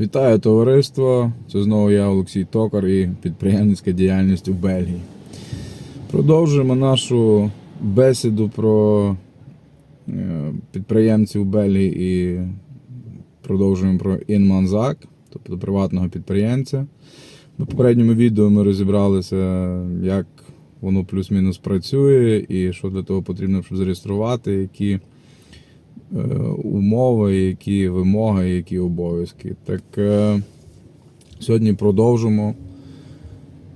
Вітаю товариство! Це знову я, Олексій Токар і підприємницька діяльність у Бельгії. Продовжуємо нашу бесіду про е, підприємців Бельгії і продовжуємо про Інманзак, тобто приватного підприємця. На попередньому відео ми розібралися, як воно плюс-мінус працює і що для того потрібно, щоб зареєструвати, які умови, які вимоги, які обов'язки. Так е, сьогодні продовжимо,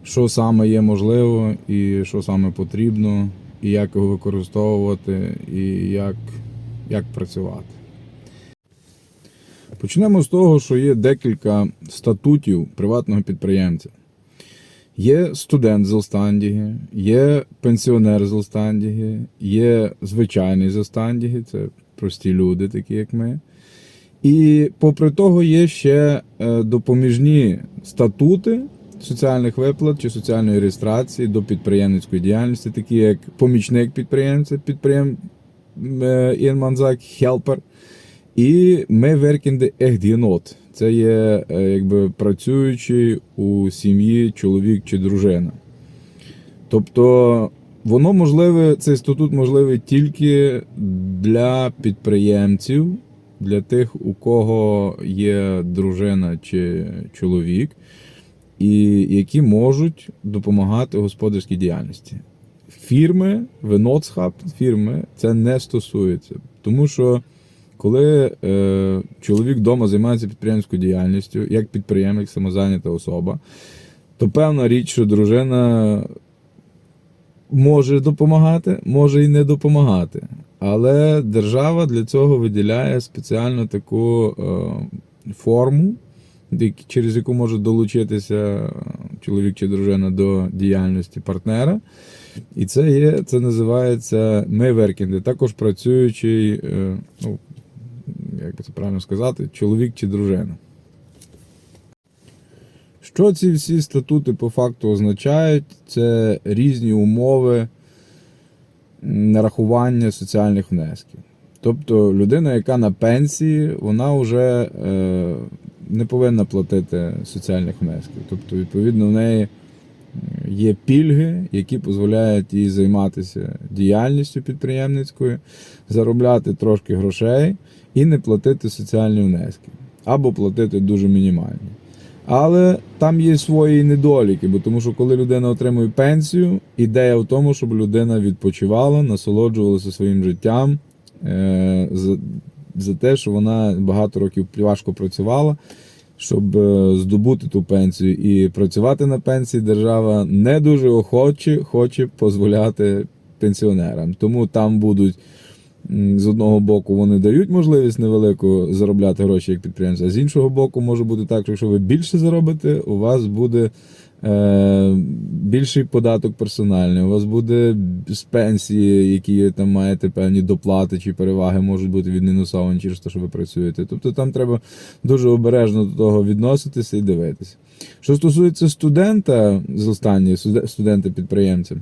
що саме є можливо, і що саме потрібно, і як його використовувати, і як, як працювати. Почнемо з того, що є декілька статутів приватного підприємця. Є студент з Елстандіги, є пенсіонер з Елстандіги, є звичайний з Елстандіги, це прості люди, такі як ми. І попри того, є ще е, допоміжні статути соціальних виплат чи соціальної реєстрації до підприємницької діяльності, такі як помічник підприємця, підприєм е, Інманзак, хелпер. І ми веркінди ехдінот. Це є е, якби працюючий у сім'ї чоловік чи дружина. Тобто воно можливе, цей статут можливий тільки для підприємців, для тих, у кого є дружина чи чоловік, і які можуть допомагати господарській діяльності. Фірми, виноцхаб, фірми це не стосується. Тому що коли е, чоловік вдома займається підприємською діяльністю, як підприємець, самозайнята особа, то певна річ, що дружина може допомагати, може і не допомагати. Але держава для цього виділяє спеціальну таку е, форму, через яку може долучитися чоловік чи дружина до діяльності партнера. І це є, це називається мейверкінди, також працюючий, е, ну, як би це правильно сказати, чоловік чи дружина. Що ці всі статути по факту означають? Це різні умови нарахування соціальних внесків. Тобто людина, яка на пенсії, вона вже е, не повинна платити соціальних внесків. Тобто, відповідно, в неї є пільги, які дозволяють їй займатися діяльністю підприємницькою, заробляти трошки грошей і не платити соціальні внески, або платити дуже мінімальні. Але там є свої недоліки, бо тому що коли людина отримує пенсію, ідея в тому, щоб людина відпочивала, насолоджувалася своїм життям е, за, за те, що вона багато років важко працювала, щоб е, здобути ту пенсію. І працювати на пенсії держава не дуже охоче хоче дозволяти пенсіонерам. Тому там будуть. З одного боку, вони дають можливість невелику заробляти гроші як підприємці, а з іншого боку, може бути так, що якщо ви більше заробите, у вас буде е, більший податок персональний, у вас буде з пенсії, які там маєте певні доплати чи переваги, можуть бути відмінусовані через те, що ви працюєте. Тобто там треба дуже обережно до того відноситися і дивитися. Що стосується студента з останньої студента-підприємця.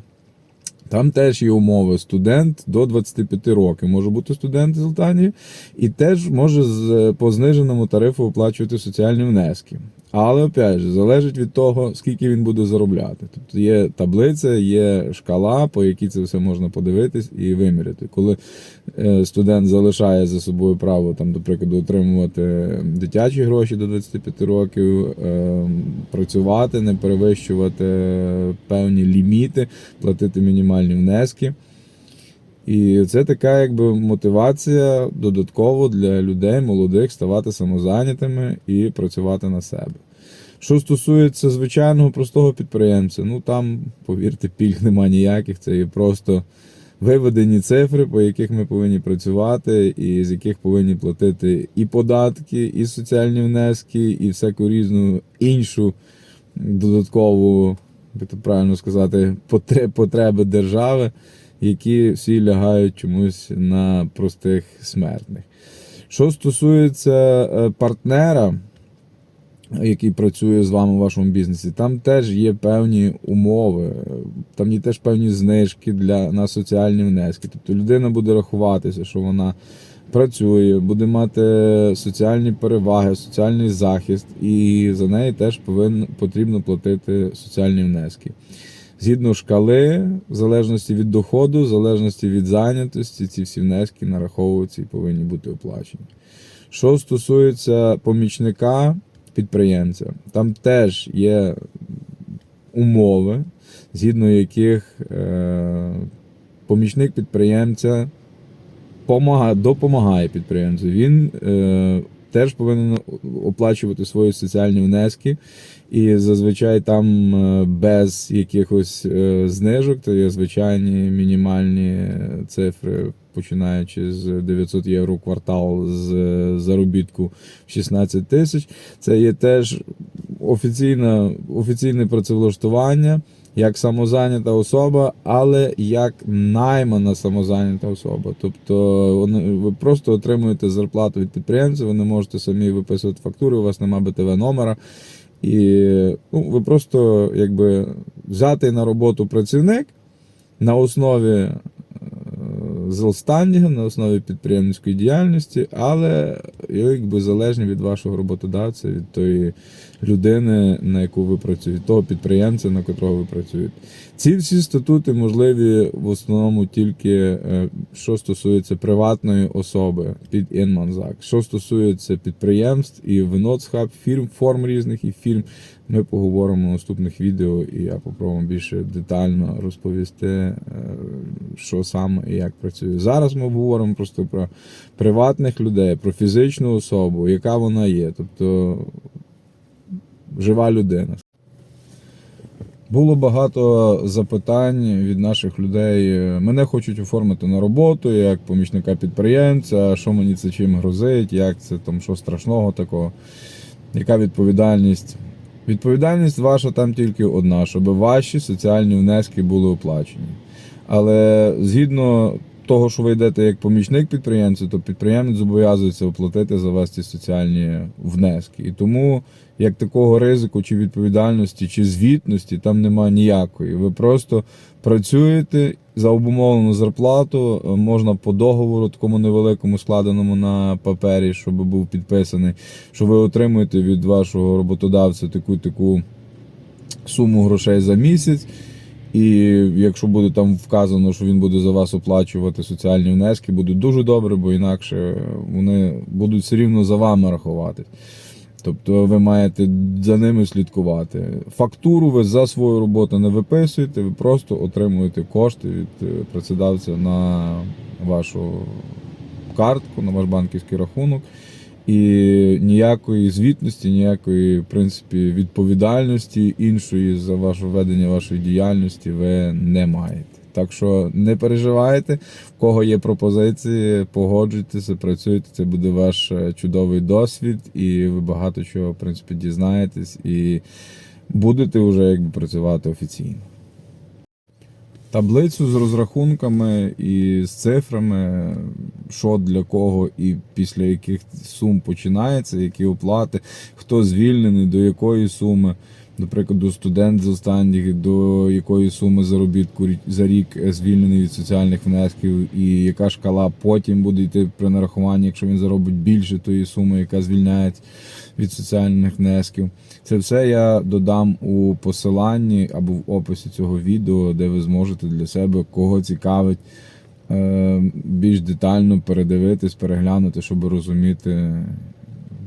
Там теж є умови. Студент до 25 років може бути студент з Алданії і теж може з по зниженому тарифу оплачувати соціальні внески. Але опять же, залежить від того, скільки він буде заробляти. Тобто є таблиця, є шкала, по якій це все можна подивитись і виміряти. Коли е, студент залишає за собою право, там, до прикладу, отримувати дитячі гроші до 25 років, е, працювати, не перевищувати певні ліміти, платити мінімальні внески. І це така якби мотивація додатково для людей молодих ставати самозайнятими і працювати на себе. Що стосується звичайного простого підприємця, ну там, повірте, пільг нема ніяких, це є просто виведені цифри, по яких ми повинні працювати, і з яких повинні платити і податки, і соціальні внески, і всяку різну іншу додаткову, як це правильно сказати, потре- потреби держави які всі лягають чомусь на простих смертних. Що стосується е, партнера, який працює з вами у вашому бізнесі, там теж є певні умови, там є теж певні знижки для, на соціальні внески. Тобто людина буде рахуватися, що вона працює, буде мати соціальні переваги, соціальний захист, і за неї теж повинно потрібно платити соціальні внески. Згідно шкали, в залежності від доходу, в залежності від зайнятості, ці всі внески нараховуються і повинні бути оплачені. Що стосується помічника підприємця, там теж є умови, згідно яких е, помічник підприємця допомагає підприємцю. Він е, теж повинен оплачувати свої соціальні внески. І зазвичай там е, без якихось е, знижок, то є звичайні мінімальні цифри, починаючи з 900 євро квартал з е, заробітку в 16 тисяч. Це є теж офіційне, офіційне працевлаштування як самозайнята особа, але як наймана самозайнята особа. Тобто вони- ви просто отримуєте зарплату від підприємця, ви не можете самі виписувати фактури, у вас немає БТВ номера. І ну, ви просто якби взятий на роботу працівник на основі е, зелстандінга, на основі підприємницької діяльності, але якби залежні від вашого роботодавця, від тої людини, на яку ви працюєте, того підприємця, на котрого ви працюєте. Ці всі статути можливі в основному тільки е, що стосується приватної особи під Інманзак. Що стосується підприємств і Виноцхаб, фірм, форм різних і фірм, ми поговоримо в наступних відео, і я попробую більше детально розповісти, е, що саме і як працює. Зараз ми говоримо просто про приватних людей, про фізичну особу, яка вона є, тобто жива людина. Було багато запитань від наших людей. Мене хочуть оформити на роботу як помічника підприємця, що мені це чим грозить, як це там, що страшного такого, яка відповідальність. Відповідальність ваша там тільки одна, щоб ваші соціальні внески були оплачені. Але згідно того, що ви йдете як помічник підприємця, то підприємець зобов'язується оплатити за вас ці соціальні внески. І тому як такого ризику, чи відповідальності, чи звітності там немає ніякої. Ви просто працюєте за обумовлену зарплату, е, можна по договору, такому невеликому складеному на папері, щоб був підписаний, що ви отримуєте від вашого роботодавця таку таку суму грошей за місяць. І якщо буде там вказано, що він буде за вас оплачувати соціальні внески, буде дуже добре, бо інакше вони будуть все рівно за вами рахувати. Тобто ви маєте за ними слідкувати. Фактуру ви за свою роботу не виписуєте, ви просто отримуєте кошти від е, працедавця на вашу картку, на ваш банківський рахунок. І ніякої звітності, ніякої в принципі відповідальності іншої за ваше ведення вашої діяльності ви не маєте. Так що не переживайте, в кого є пропозиції, погоджуйтеся, працюйте. Це буде ваш е, чудовий досвід, і ви багато чого в принципі дізнаєтесь і будете вже якби працювати офіційно. Таблицю з розрахунками і з цифрами, що для кого і після яких сум починається, які оплати, хто звільнений, до якої суми. До прикладу, студент з останніх до якої суми заробітку за рік е, звільнений від соціальних внесків, і яка шкала потім буде йти при нарахуванні, якщо він заробить більше тої суми, яка звільняється від соціальних внесків. Це все я додам у посиланні або в описі цього відео, де ви зможете для себе кого цікавить е, більш детально передивитись, переглянути, щоб розуміти,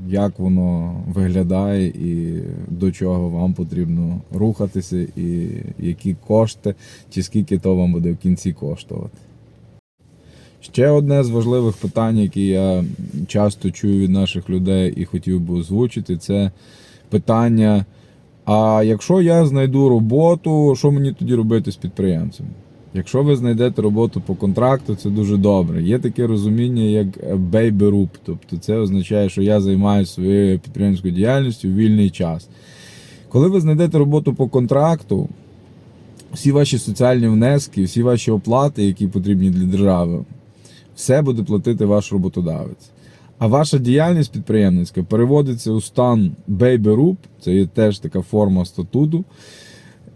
як воно виглядає і до чого вам потрібно рухатися, і які кошти, чи скільки то вам буде в кінці коштувати. Ще одне з важливих питань, які я часто чую від наших людей і хотів би озвучити, це питання: а якщо я знайду роботу, що мені тоді робити з підприємцем? Якщо ви знайдете роботу по контракту, це дуже добре. Є таке розуміння, як group, тобто це означає, що я займаюся своєю підприємською діяльністю в вільний час. Коли ви знайдете роботу по контракту, всі ваші соціальні внески, всі ваші оплати, які потрібні для держави, все буде платити ваш роботодавець. А ваша діяльність підприємницька переводиться у стан group, це є теж така форма статуту.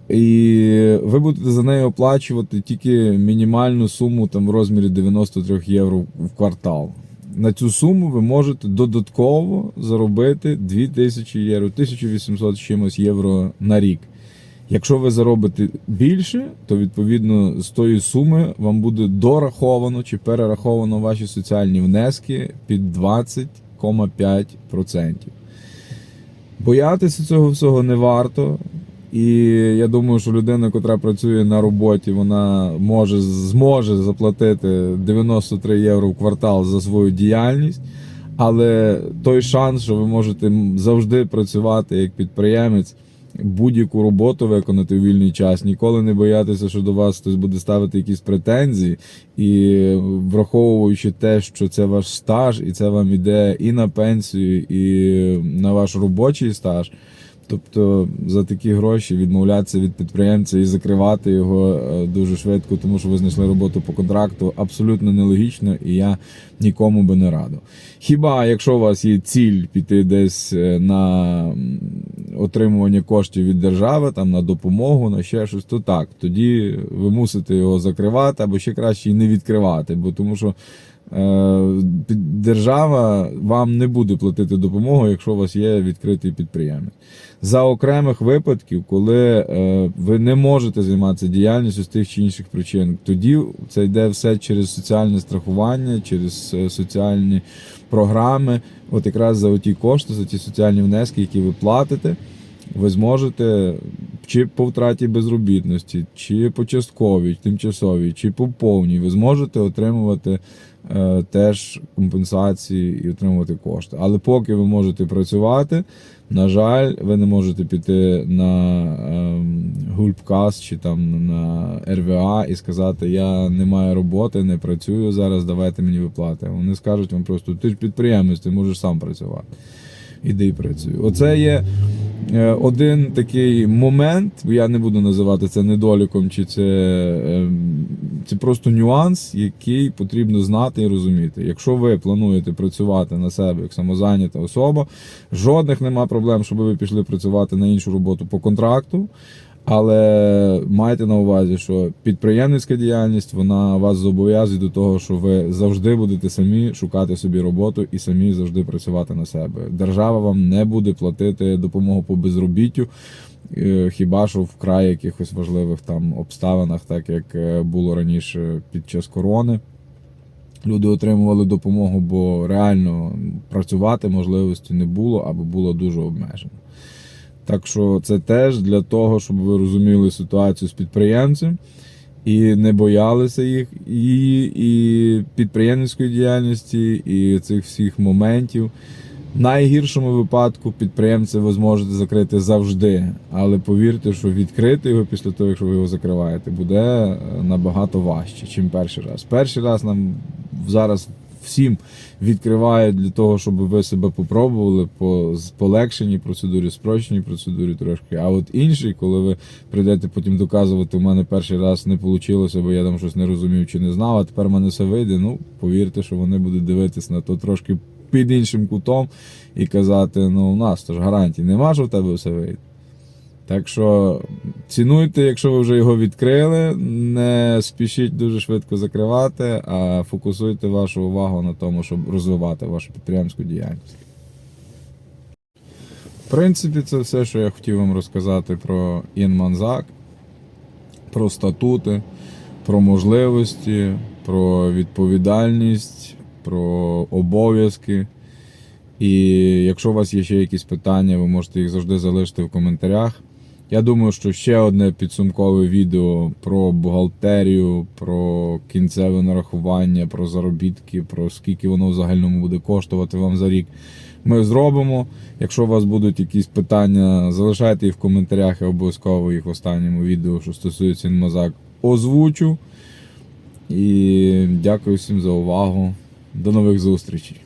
І ви будете за нею оплачувати тільки мінімальну суму там в розмірі 93 євро в квартал. на цю суму ви можете додатково заробити 2000 євро, 1800 чимось євро на рік. Якщо ви заробите більше, то відповідно з тої суми вам буде дораховано чи перераховано ваші соціальні внески під 20,5%. Боятися цього всього не варто. І я думаю, що людина, яка працює на роботі, вона може зможе заплатити 93 євро в квартал за свою діяльність. Але той шанс, що ви можете завжди працювати як підприємець, будь-яку роботу виконати у вільний час, ніколи не боятися, що до вас хтось буде ставити якісь претензії, і враховуючи те, що це ваш стаж, і це вам іде і на пенсію, і на ваш робочий стаж. Тобто за такі гроші відмовлятися від підприємця і закривати його е, дуже швидко, тому що ви знайшли роботу по контракту, абсолютно нелогічно, і я нікому би не радив. Хіба якщо у вас є ціль піти десь е, на отримування коштів від держави, там на допомогу, на ще щось, то так, тоді ви мусите його закривати або ще краще і не відкривати, бо тому що. Е, Держава вам не буде платити допомогу, якщо у вас є відкритий підприємець. За окремих випадків, коли е, ви не можете займатися діяльністю з тих чи інших причин, тоді це йде все через соціальне страхування, через е, соціальні програми. От якраз за ті кошти, за ті соціальні внески, які ви платите, ви зможете чи по втраті безробітності, чи по частковій, тимчасовій, чи по повній, ви зможете отримувати е, теж компенсації і отримувати кошти. Але поки ви можете працювати, на жаль, ви не можете піти на ем, гульпкас чи там на РВА і сказати, я не маю роботи, не працюю зараз, давайте мені виплати. Вони скажуть вам просто, ти ж підприємець, ти можеш сам працювати. Іди і працюй. Оце є е, один такий момент, я не буду називати це недоліком, чи це, ем, це просто нюанс, який потрібно знати і розуміти. Якщо ви плануєте працювати на себе як самозайнята особа, жодних нема проблем, щоб ви пішли працювати на іншу роботу по контракту. Але майте на увазі, що підприємницька діяльність вона вас зобов'язує до того, що ви завжди будете самі шукати собі роботу і самі завжди працювати на себе. Держава вам не буде платити допомогу по безробіттю, е, хіба що вкрай якихось важливих там обставинах, так як е, було раніше під час корони. Люди отримували допомогу, бо реально працювати можливості не було або було дуже обмежено. Так що це теж для того, щоб ви розуміли ситуацію з підприємцем і не боялися їх, і, і підприємницької діяльності, і цих всіх моментів. В найгіршому випадку підприємця ви зможете закрити завжди, але повірте, що відкрити його після того, якщо ви його закриваєте, буде е, набагато важче, ніж перший раз. Перший раз нам зараз всім відкривають для того, щоб ви себе попробували по полегшеній процедурі, спрощеній процедурі трошки. А от інший, коли ви прийдете потім доказувати, у мене перший раз не вийшло, бо я там щось не розумів чи не знав, а тепер в мене все вийде. Ну, повірте, що вони будуть дивитись на то трошки під іншим кутом і казати: ну, у нас то ж гарантій нема, що в тебе все вийде. Так що цінуйте, якщо ви вже його відкрили, не спішіть дуже швидко закривати, а фокусуйте вашу увагу на тому, щоб розвивати вашу підприємську діяльність. В принципі, це все, що я хотів вам розказати про Інманзак, про статути, про можливості, про відповідальність, про обов'язки. І якщо у вас є ще якісь питання, ви можете їх завжди залишити в коментарях. Я думаю, що ще одне підсумкове відео про бухгалтерію, про кінцеве нарахування, про заробітки, про скільки воно в загальному буде коштувати вам за рік. Ми зробимо. Якщо у вас будуть якісь питання, залишайте їх в коментарях, я обов'язково їх в останньому відео, що стосується Інмазак, озвучу. І дякую всім за увагу. До нових зустрічей.